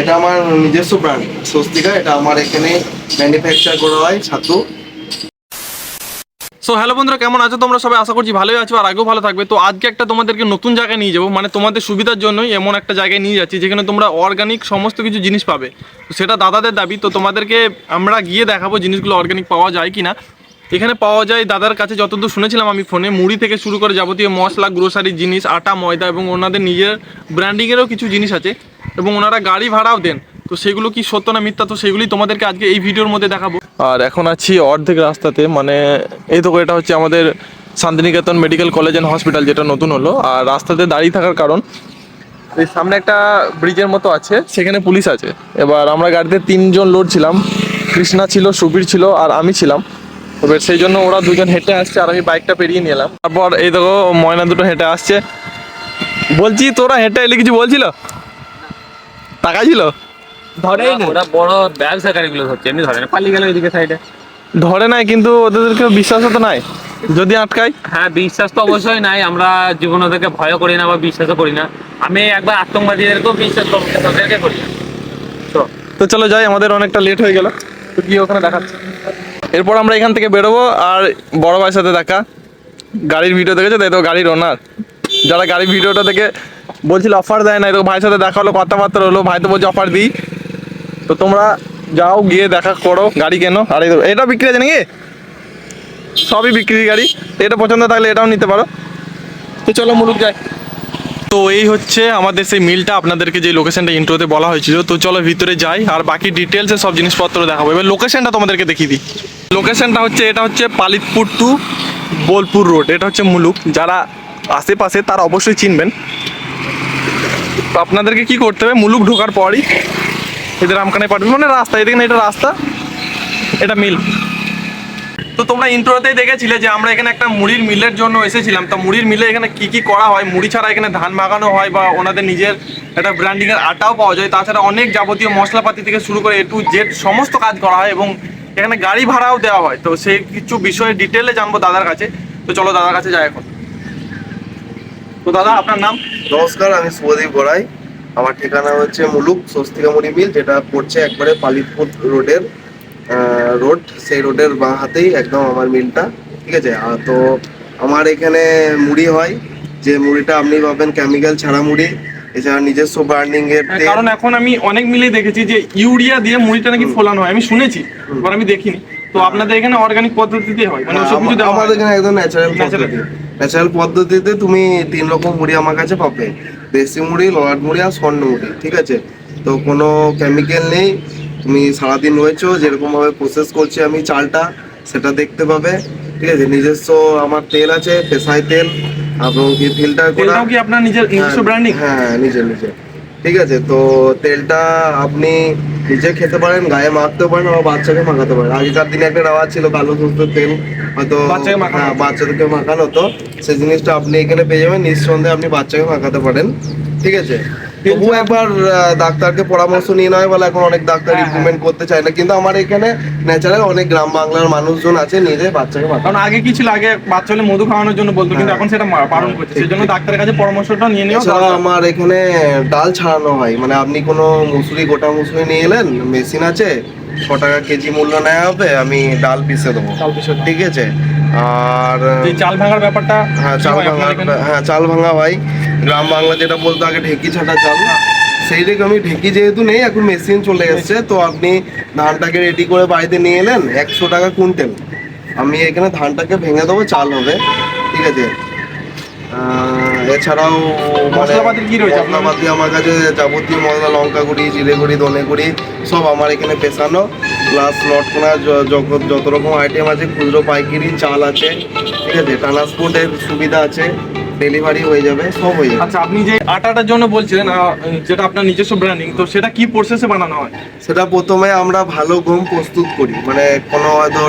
এটা আমার নিজস্ব ব্র্যান্ড স্বস্তিকা, এটা আমার এখানে ম্যানুফ্যাকচার করা হয়, ছাতু। সো হ্যালো বন্ধুরা, কেমন আছো? তোমরা সবাই আশা করছি ভালোই আছো আর আগেও ভালো থাকবে। তো আজকে একটা তোমাদেরকে নতুন জায়গায় নিয়ে যাব। মানে তোমাদের সুবিধার জন্যই এমন একটা জায়গায় নিয়ে যাচ্ছি, যেখানে তোমরা অর্গানিক সমস্ত কিছু জিনিস পাবে। সেটা দাদাদের দাবি। তো তোমাদেরকে আমরা গিয়ে দেখাবো জিনিসগুলো অর্গানিক পাওয়া যায় কি না এখানে পাওয়া যায় দাদার কাছে যতদূর শুনেছিলাম আমি ফোনে, মুড়ি থেকে শুরু করে যাবতীয় মশলা গ্রোসারি জিনিস, আটা, ময়দা এবং ওনাদের নিজের ব্র্যান্ডিংয়েরও কিছু জিনিস আছে এবং ওনারা গাড়ি ভাড়াও দেন। তো সেগুলো কি সত্য না মিথ্যা? তো সেগুলি তোমাদেরকে আজকে এই ভিডিওর মধ্যে দেখাবো। আর এখন আছি অর্ধেক রাস্তাতে মানে এই তো এটা হচ্ছে আমাদের Shantiniketan medical college and hospital, যেটা নতুন হলো। আর রাস্তাতে দাঁড়িয়ে থাকার কারণ, এই সামনে একটা ব্রিজের মতো আছে, সেখানে পুলিশ আছে। এবার আমরা গাড়িতে তিনজন লোড ছিলাম। কৃষ্ণা ছিল, সুবীর ছিল, আর আমি ছিলাম। এবার সেই জন্য ওরা দুজন হেঁটে আসছে আর আমি বাইকটা পেরিয়ে নিলাম। তারপর এই দেখো ময়না দুটো হেঁটে আসছে। বলছি তোরা হেঁটে এলে কিছু বলছিল? টাকা ছিল? ধরেই ওরা বড় ব্যবসাকারী গুলো হচ্ছে এমনি ধরে না পালিয়ে গেল ওইদিকে সাইডে ধরে নাই কিন্তু ওদেরকে বিশ্বাসও তো নাই। যদি আটকাই হ্যাঁ বিশ্বাস তো অবশ্যই নাই। আমরা জীবন ওদেরকে ভয় করি না বা বিশ্বাসও করি না। আমি একবার আতঙ্কবাদীদেরকেও বিশ্বাস করব ওদেরকে করি না। তো তো চলো যাই আমাদের অনেকটা লেট হয়ে গেল। তো কি ওখানে দেখাচ্ছে। এরপর আমরা এখান থেকে বেরোবো আর বড় ভাইয়ের সাথে দেখা। গাড়ির ভিডিও দেখেছ? তাই তো গাড়ির ওনার যারা গাড়ির ভিডিওটা দেখে বলছিল অফার দেয় না তো ভাইয়ের সাথে দেখা হলো, কথাবার্তা হলো। ভাই তো বলছে অফার দিই। তো তোমরা যাও, গিয়ে দেখা করো গাড়ি কেনো। আর এটা বিক্রি আছে নাকি? সবই বিক্রি গাড়ি। এটা পছন্দ থাকলে এটাও নিতে পারো। তো চলো মুলুক যাই। তো এই হচ্ছে আমাদের সেই মিলটা আপনাদেরকে যে লোকেশনটা ইন্ট্রোতে বলা হয়েছিল, তো চলো ভিতরে যাই আর বাকি ডিটেলসে সব জিনিসপত্র দেখাবো। এবার লোকেশনটা তোমাদেরকে দেখিয়ে দিই। লোকেশনটা হচ্ছে, এটা হচ্ছে পালিতপুর টু বোলপুর রোড এটা হচ্ছে মুলুক। যারা আশেপাশে, তারা অবশ্যই চিনবেন। তো আপনাদেরকে কি করতে হবে? মুলুক ঢোকার পরই এদের আমখানে পাঠবে মানে রাস্তা, এদিকে এটা রাস্তা। এটা মিল তো তোমরা ইন্ট্রোতেই দেখেছিলে যে আমরা এখানে একটা মুড়ির মিলের জন্য এসেছিলাম। তো মুড়ির মিলে এখানে কি কি করা হয়? মুড়ি ছাড়া এখানে ধান মাগানো হয় বা ওনাদের নিজের একটা ব্র্যান্ডিং এর আটাও পাওয়া যায়। তাছাড়া অনেক যাবতীয় মশলাপাতি থেকে শুরু করে এ টু জেড সমস্ত কাজ করা হয় এবং এখানে গাড়ি ভাড়াও দেওয়া হয়। তো সেই কিছু বিষয়ে ডিটেলে জানব দাদার কাছে। তো চলো দাদার কাছে যাই এখন। তো দাদা, আপনার নাম? নমস্কার, আমি শুভদীপ গড়াই। আমার ঠিকানা হচ্ছে মুলুক স্বস্তিকা মুড়ি মিল, যেটা পড়ছে একবারে পালিতপুর রোডের রোড সেই রোডের বাঁ হাতেই একদম আমার মিলটা ঠিক আছে? আর তো আমার এখানে মুড়ি হয় যে মুড়িটা আপনি পাবেন কেমিক্যাল ছাড়া মুড়ি এছাড়া নিজস্ব ব্র্যান্ডিং এর কারণ এখন আমি অনেক মিলেই দেখেছি যে ইউরিয়া দিয়ে মুড়িটা নাকি ফোলানো হয় আমি শুনেছি এবার আমি দেখিনি। তো আপনাদের এখানে অর্গানিক পদ্ধতিতে হয় মানে ওসব কিছু দেওয়া আমাদের এখানে একদম ন্যাচারাল। পদ্ধতি। ন্যাচারাল পদ্ধতিতে তুমি তিন রকম মুড়ি আমার কাছে পাবে। দেশি মুড়ি ললাট মুড়ি আর স্বর্ণ মুড়ি ঠিক আছে? তো কোনো কেমিক্যাল নেই। তুমি সারাদিন রয়েছো যেরকম ভাবে প্রসেস করছি আমি চালটা সেটা দেখতে পাবে ঠিক আছে? নিজস্ব আমার তেল আছে পেশাই তেল এবং কি ফিল্টার করা কি আপনার নিজের নিজস্ব ব্র্যান্ডিং হ্যাঁ নিজে নিজে ঠিক আছে তো তেলটা আপনি নিজে খেতে পারেন গায়ে মাখতে পারেন আবার বাচ্চাকে মাখাতে পারেন। আগেকার দিনে একটা রেওয়াজ ছিল কালো সরষের তেল হয়তো হ্যাঁ। বাচ্চাদেরকে মাখানো হতো। সেই জিনিসটা আপনি এখানে পেয়ে যাবেন নিঃসন্দেহে আপনি বাচ্চাকে মাখাতে পারেন। ঠিক আছে? তবু একবার ডাক্তারকে পরামর্শ নিয়ে নয় বলে এখন অনেক ডাক্তার হ্যাঁ, রিকমেন্ড করতে চায় না। কিন্তু আমার এখানে ন্যাচারাল অনেক গ্রাম বাংলার মানুষজন আছে নিজে বাচ্চাকে কারণ আগে কি ছিল? আগে বাচ্চা হলে মধু খাওয়ানোর জন্য বলতো কিন্তু হ্যাঁ। এখন সেটা বারণ করছে। ঠিক, সেই জন্য ঠিক। ডাক্তারের কাছে পরামর্শটা নিয়ে নিও এছাড়া আমার এখানে ডাল ছাড়ানো হয়। মানে আপনি কোনো মুসুরি গোটা মুসুরি নিয়ে এলেন? মেশিন আছে? ছ টাকা কেজি মূল্য নেওয়া হবে আমি ডাল পিসে দেবো। ঠিক আছে? আর চাল ভাঙার ব্যাপারটা হ্যাঁ চাল ভাঙা হ্যাঁ চাল ভাঙা হয় গ্রাম বাংলা যেটা বলতো আগে ঢেকি ছাটা চাল। সেই রকমই ঢেকি যেহেতু নেই এখন মেশিন চলে এসেছে তো আপনি ধানটাকে রেডি করে বাড়িতে নিয়ে এলেন একশো টাকা কুইন্টাল। আমি এখানে ধানটাকে ভেঙে দেবো চাল হবে। ঠিক আছে? এছাড়াও মানে মশলাপাতির কি রয়েছে মশলাপাতি আমার কাছে যাবতীয় মশলা লঙ্কা গুঁড়ি জিরে গুঁড়ি ধনে গুঁড়ি সব আমার এখানে পেশানো। প্লাস লটকোনা যত রকম আইটেম আছে খুচরো পাইকারি চাল আছে ঠিক আছে? ট্রান্সপোর্টের সুবিধা আছে ডেলিভারি হয়ে যাবে সব হয়ে যাবে। আচ্ছা আপনি যে আটাটার জন্য বলছিলেন যেটা আপনার নিজস্ব ব্র্যান্ডিং তো সেটা কি প্রসেসে বানানো হয়? সেটা প্রথমে আমরা ভালো গম প্রস্তুত করি। মানে কোনো হয়তো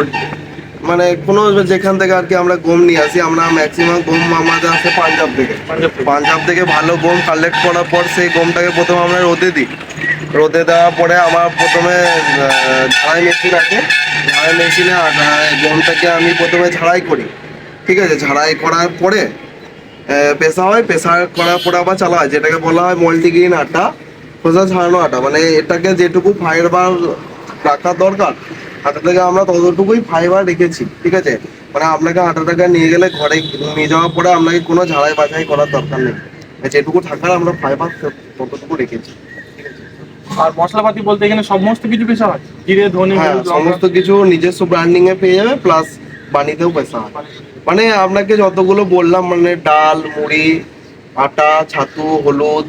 মানে কোনো যেখান থেকে আর কি আমরা গম নিয়ে আসি আমরা ম্যাক্সিমাম গম আমাদের আসে পাঞ্জাব থেকে। পাঞ্জাব থেকে। ভালো গম কালেক্ট করার পর সেই গমটাকে প্রথমে আমরা রোদে দিই। রোদে দেওয়ার পরে আমার প্রথমে ঝাড়াই মেশিন আছে। ঝাড়াই মেশিনে গমটাকে আমি প্রথমে ঝাড়াই করি। ঠিক আছে? ঝাড়াই করার পরে পেশা হয় পেশা করার পরে আবার চালা হয় যেটাকে বলা হয় মাল্টিগ্রেন আটা। খোসা ছাড়ানো আটা। মানে এটাকে যেটুকু ফাইবার রাখা দরকার আটা থেকে আমরা ততটুকুই ফাইবার রেখেছি ঠিক আছে? মানে আপনাকে আটাটাকে নিয়ে গেলে ঘরে নিয়ে যাওয়ার পরে আপনাকে কোনো ঝাড়াই বাছাই করার দরকার নেই। যেটুকু থাকার আমরা ফাইবার ততটুকু রেখেছি আর মশলাপাতি বলতে এখানে সমস্ত কিছু পেশা হয়? জিরে ধনে হ্যাঁ সমস্ত কিছু নিজস্ব ব্র্যান্ডিং এ পেয়ে যাবে প্লাস বানিতেও পয়সা হয়। মানে আপনাকে যতগুলো বললাম মানে ডাল মুড়ি আটা ছাতু হলুদ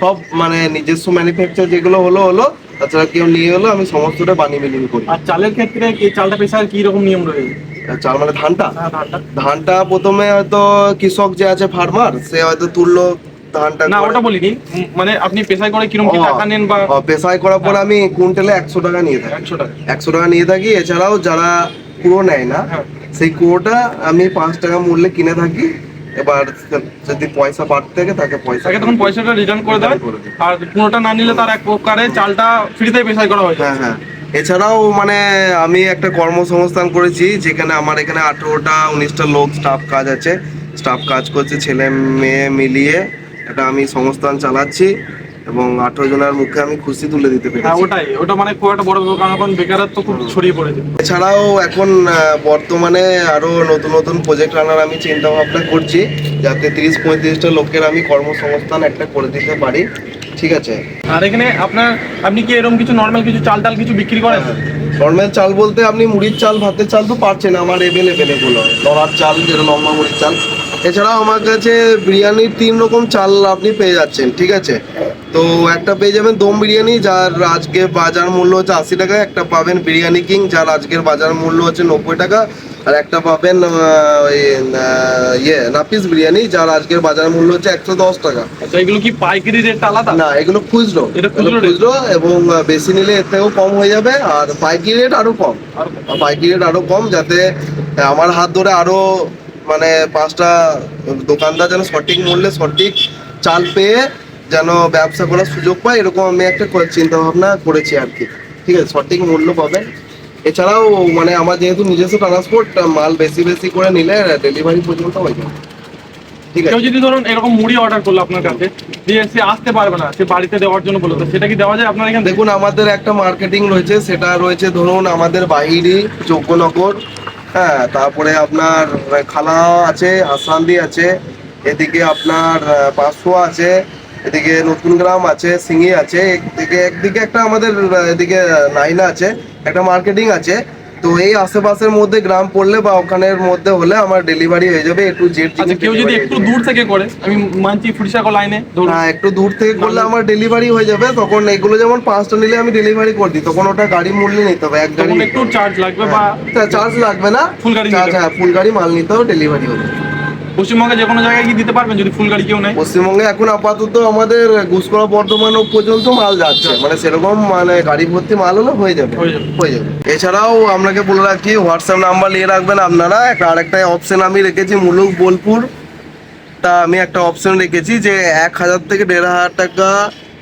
সব মানে নিজস্ব ম্যানুফ্যাকচার যেগুলো হলো হলো তাছাড়া কেউ নিয়ে গেলো আমি সমস্তটা বানিয়ে মিলিং করি। আর চালের ক্ষেত্রে এই চালটা পেশার কি রকম নিয়ম রয়েছে? চাল মানে ধানটা? হ্যাঁ, ধানটা। ধানটা প্রথমে হয়তো কৃষক যে আছে ফার্মার সে হয়তো তুললো ধানটা না ওটা বলিনি। মানে আপনি পেশায় করে কীরকম কি টাকা নেন বা পেশায় করার পর আমি কুইন্টালে একশো টাকা নিয়ে থাকি। একশো টাকা। একশো টাকা নিয়ে থাকি। এছাড়াও যারা কুড়ো নেয় না হ্যাঁ। সেই কুড়োটা আমি পাঁচ টাকা মূল্যে কিনে থাকি। এবার যদি পয়সা বাড়তে থাকে তাকে পয়সা তাকে তখন পয়সাটা রিটার্ন করে দেয় আর পুরোটা না নিলে তার এক প্রকারে চালটা ফ্রিতে পেশাই করা হয় হ্যাঁ হ্যাঁ। এছাড়াও মানে আমি একটা কর্মসংস্থান করেছি যেখানে আমার এখানে আঠেরোটা উনিশটা লোক স্টাফ কাজ আছে। স্টাফ কাজ করছে ছেলে মেয়ে মিলিয়ে এটা আমি সংস্থান চালাচ্ছি। এবং আঠেরো জনের মুখে আমি খুশি তুলে দিতে হ্যাঁ পেরেছি ওটাই ওটা মানে খুব একটা বড় কারণ এখন বেকারত্ব খুব ছড়িয়ে পড়েছে। এছাড়াও এখন বর্তমানে আরও নতুন নতুন প্রজেক্ট আনার আমি চিন্তা ভাবনা করছি যাতে তিরিশ পঁয়ত্রিশটা লোকের আমি কর্মসংস্থান একটা করে দিতে পারি। ঠিক আছে? আর এখানে আপনার আপনি কি এরকম কিছু নর্মাল কিছু চাল টাল কিছু বিক্রি করেন? নর্মাল চাল বলতে আপনি মুড়ির চাল ভাতের চাল তো পাচ্ছেন আমার এভেলেবেল এগুলো। নড়ার চাল যেটা লম্বা মুড়ির চাল। এছাড়াও আমার কাছে বিরিয়ানির তিন রকম চাল আপনি পেয়ে যাচ্ছেন ঠিক আছে? তো একটা পেয়ে যাবেন দম বিরিয়ানি যার আজকে বাজার মূল্য হচ্ছে আশি টাকা একটা পাবেন বিরিয়ানি কিং যার আজকের বাজার মূল্য হচ্ছে নব্বই টাকা আর একটা পাবেন ইয়ে নাপিস বিরিয়ানি যার আজকের বাজার মূল্য হচ্ছে একশো দশ টাকা। আচ্ছা এগুলো কি পাইকারি রেট আলাদা? না এগুলো খুচরো। খুচরো এবং বেশি নিলে এর থেকেও কম হয়ে যাবে আর পাইকারি রেট আরও কম। পাইকারি রেট আরও কম যাতে আমার হাত ধরে আরও মানে পাঁচটা দোকানদার যেন সঠিক মূল্যে সঠিক চাল পেয়ে যেন ব্যবসা করার সুযোগ পায় এরকম আমি একটা চিন্তা ভাবনা করেছি আর কি ঠিক আছে সঠিক মূল্য পাবেন। এছাড়াও মানে আমার যেহেতু নিজস্ব ট্রান্সপোর্ট মাল বেশি বেশি করে নিলে ডেলিভারি পর্যন্ত হয়ে যাবে। ঠিক কেউ আছে যদি ধরুন এরকম মুড়ি অর্ডার করল আপনার কাছে দিয়ে সে আসতে পারবে না সে বাড়িতে দেওয়ার জন্য বলল তো সেটা কি দেওয়া যায় আপনার এখানে? দেখুন আমাদের একটা মার্কেটিং রয়েছে সেটা রয়েছে ধরুন আমাদের বাহিরি যোগ্যনগর হ্যাঁ তারপরে আপনার খালা আছে হাসান্দি আছে এদিকে আপনার আহ, পাঁচশোয়া আছে এদিকে নতুন গ্রাম আছে সিঙ্গি আছে এদিকে একদিকে একটা আমাদের এদিকে নাইনা আছে একটা মার্কেটিং আছে। তো এই আশেপাশের মধ্যে গ্রাম পড়লে বা ওখানের মধ্যে হলে আমার ডেলিভারি হয়ে যাবে একটু জেড আচ্ছা কেউ যদি একটু দূর থেকে করে আমি মানছি ফুরিসাকো লাইনে হ্যাঁ একটু দূর থেকে করলে আমার ডেলিভারি হয়ে যাবে তখন এগুলো যেমন পাঁচটা নিলে আমি ডেলিভারি করে দিই তখন ওটা গাড়ি মূল্যে নিতে হবে এক গাড়ি। একটু চার্জ লাগবে বা চার্জ লাগবে না। ফুল গাড়ি চার্জ হ্যাঁ ফুল গাড়ি মাল নিতে হবে ডেলিভারি হবে পশ্চিমবঙ্গে যে কোনো জায়গায় কি দিতে পারবেন যদি ফুল গাড়ি কেউ নেয়? পশ্চিমবঙ্গে এখন আপাতত আমাদের গুসকরা বর্ধমান পর্যন্ত মাল যাচ্ছে। মানে সেরকম মানে গাড়ি ভর্তি মাল হলে হয়ে যাবে। হয়ে যাবে। হয়ে যাবে। এছাড়াও আপনাকে বলে রাখি হোয়াটসঅ্যাপ নাম্বার নিয়ে রাখবেন আপনারা। একটা আরেকটা অপশন আমি রেখেছি মুলুক বোলপুর। তা আমি একটা অপশন রেখেছি যে এক হাজার থেকে দেড় হাজার টাকা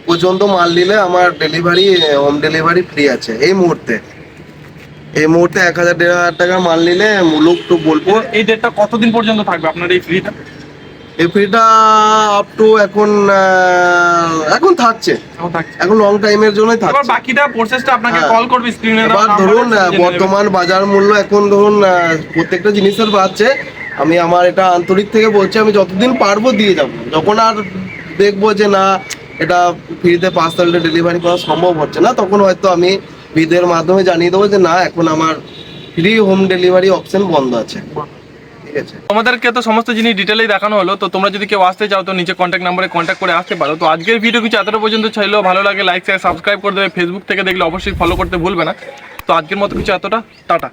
পর্যন্ত মাল নিলে আমার ডেলিভারি হোম ডেলিভারি ফ্রি আছে। এই মুহূর্তে। এই মুহূর্তে এক হাজার দেড় হাজার টাকা মাল নিলে মুলুক টু বোলপুর এই ডেটটা কতদিন পর্যন্ত থাকবে আপনার এই ফ্রিটা এই ফ্রিটা আপ টু এখন এখন থাকছে। এখন লং টাইমের জন্যই থাকছে। বাকিটা প্রসেসটা আপনাকে হ্যাঁ। কল করবে স্ক্রিনে এবার ধরুন বর্তমান বাজার মূল্য এখন ধরুন প্রত্যেকটা জিনিসের বাড়ছে। আমি আমার এটা আন্তরিক থেকে বলছি আমি যতদিন পারব দিয়ে যাব। যখন আর দেখব যে না এটা ফ্রিতে পার্সেলটা ডেলিভারি করা সম্ভব হচ্ছে না তখন হয়তো আমি বিদের মাধ্যমে জানিয়ে দেবো যে না, এখন আমার ফ্রি হোম ডেলিভারি অপশন বন্ধ আছে। তোমাদেরকে তো সমস্ত জিনিস ডিটেলেই দেখানো হলো, তো তোমরা যদি কেউ আসতে চাও, তো নিচে কন্ট্যাক্ট নাম্বারে কন্ট্যাক্ট করে আসতে পারো। তো আজকের ভিডিও কিছু এতটা পর্যন্ত ছিল ভালো লাগে লাইক শেয়ার সাবস্ক্রাইব করে দেবে। ফেসবুক থেকে দেখলে অবশ্যই ফলো করতে ভুলবে না। তো আজকের মতো কিছু এতটা, টাটা।